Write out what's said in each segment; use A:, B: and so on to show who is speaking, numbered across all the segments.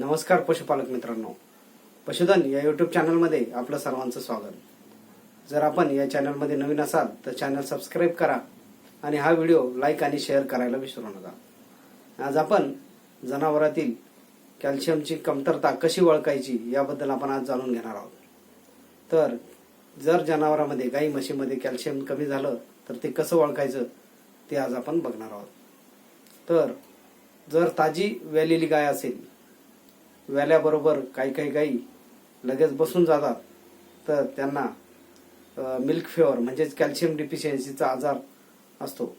A: नमस्कार पशुपालक मित्रांनो. पशुधन या युट्यूब चॅनलमध्ये आपलं सर्वांचं स्वागत. जर आपण या चॅनलमध्ये नवीन असाल तर चॅनल सबस्क्राईब करा आणि हा व्हिडिओ लाईक आणि शेअर करायला विसरू नका. आज आपण जनावरातील कॅल्शियमची कमतरता कशी ओळखायची याबद्दल आपण आज जाणून घेणार आहोत. तर जर जनावरांमध्ये गाई म्हशीमध्ये कॅल्शियम कमी झालं तर ते कसं ओळखायचं ते आज आपण बघणार आहोत. तर जर ताजी वेलेली गाय असेल वॅल्याबरोबर काही काही गाई लगेच बसून जातात. तर त्यांना मिल्क फेवर म्हणजेच कॅल्शियम डिफिशियन्सीचा आजार असतो.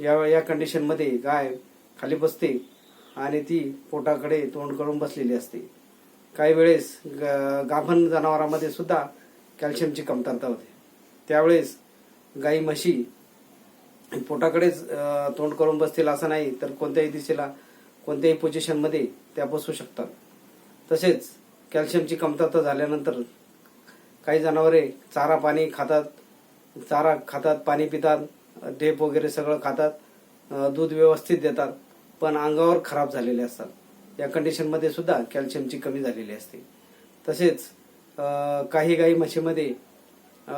A: या या कंडिशनमध्ये गाय खाली बसते आणि ती पोटाकडे तोंड करून बसलेली असते. काही वेळेस ग- गाभण जनावरांमध्ये सुद्धा कॅल्शियमची कमतरता होते. त्यावेळेस गाई म्हशी पोटाकडेच तोंड करून बसतील असं नाही तर कोणत्याही दिशेला कोणत्याही पोझिशनमध्ये त्या बसू शकतात. तसेच कॅल्शियमची कमतरता झाल्यानंतर काही जनावरे चारा पाणी खातात चारा खातात पाणी पितात ढेप वगैरे सगळं खातात दूध व्यवस्थित देतात पण अंगावर खराब झालेले असतात. या कंडिशनमध्ये सुद्धा कॅल्शियमची कमी झालेली असते. तसेच काही गाई म्हशीमध्ये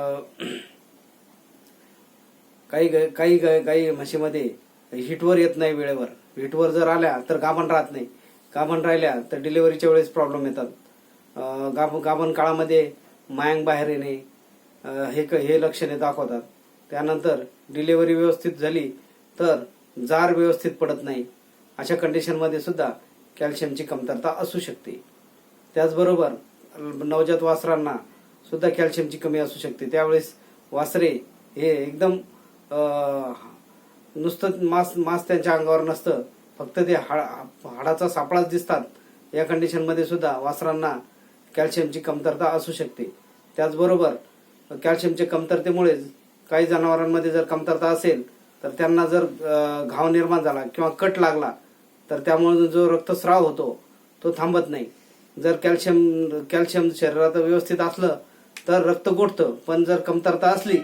A: काही गाय- काही गाय- गाई म्हशीमध्ये हिटवर येत नाही वेळेवर. हिटवर जर आल्या तर गाभण राहत नाही. गाभण राहिल्या तर डिलिव्हरीच्या वेळेस प्रॉब्लेम येतात. गाभ गाभण काळामध्ये मायांग बाहेर येणे हे क- हे लक्षणे दाखवतात. त्यानंतर डिलिव्हरी व्यवस्थित झाली तर जार व्यवस्थित पडत नाही. अशा कंडिशनमध्ये सुद्धा कॅल्शियमची कमतरता असू शकते. त्याचबरोबर नवजात वासरांना सुद्धा कॅल्शियमची कमी असू शकते. त्यावेळेस वासरे हे एकदम नुसतं मांस मांस त्यांच्या अंगावर नसतं. फक्त ते हाड- हाडाचा सापळाच दिसतात. या कंडिशनमध्ये सुद्धा वासरांना कॅल्शियमची कमतरता असू शकते. त्याचबरोबर कॅल्शियमच्या कमतरतेमुळेच काही जनावरांमध्ये जर कमतरता असेल तर त्यांना जर घाव निर्माण झाला किंवा कट लागला तर त्यामुळे जो रक्तस्राव होतो तो थांबत नाही. जर कॅल्शियम कॅल्शियम शरीरात व्यवस्थित असलं तर रक्त गोठतं. पण जर कमतरता असली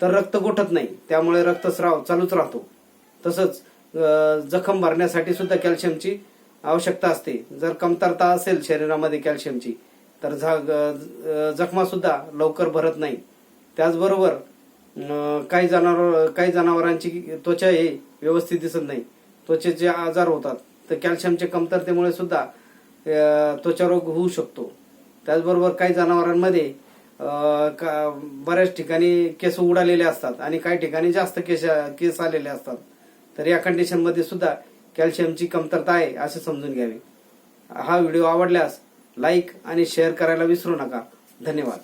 A: तर रक्त गोठत नाही. त्यामुळे रक्तस्राव चालूच राहतो. तसंच जखम भरण्यासाठी सुद्धा कॅल्शियमची आवश्यकता असते. जर कमतरता असेल शरीरामध्ये कॅल्शियमची तर जखमा सुद्धा लवकर भरत नाही. त्याचबरोबर काही जनावर काही जनावरांची त्वचा हे व्यवस्थित दिसत नाही. त्वचेचे आजार होतात. तर कॅल्शियमच्या कमतरतेमुळे सुद्धा त्वचारोग होऊ शकतो. त्याचबरोबर काही जनावरांमध्ये बऱ्याच ठिकाणी केस उडालेले असतात आणि काही ठिकाणी जास्त केस केस आलेले असतात. तर या कंडिशनमध्ये सुद्धा कॅल्शियमची कमतरता आहे असे समजून घ्यावे. हा व्हिडिओ आवडल्यास लाईक आणि शेअर करायला विसरू नका. धन्यवाद.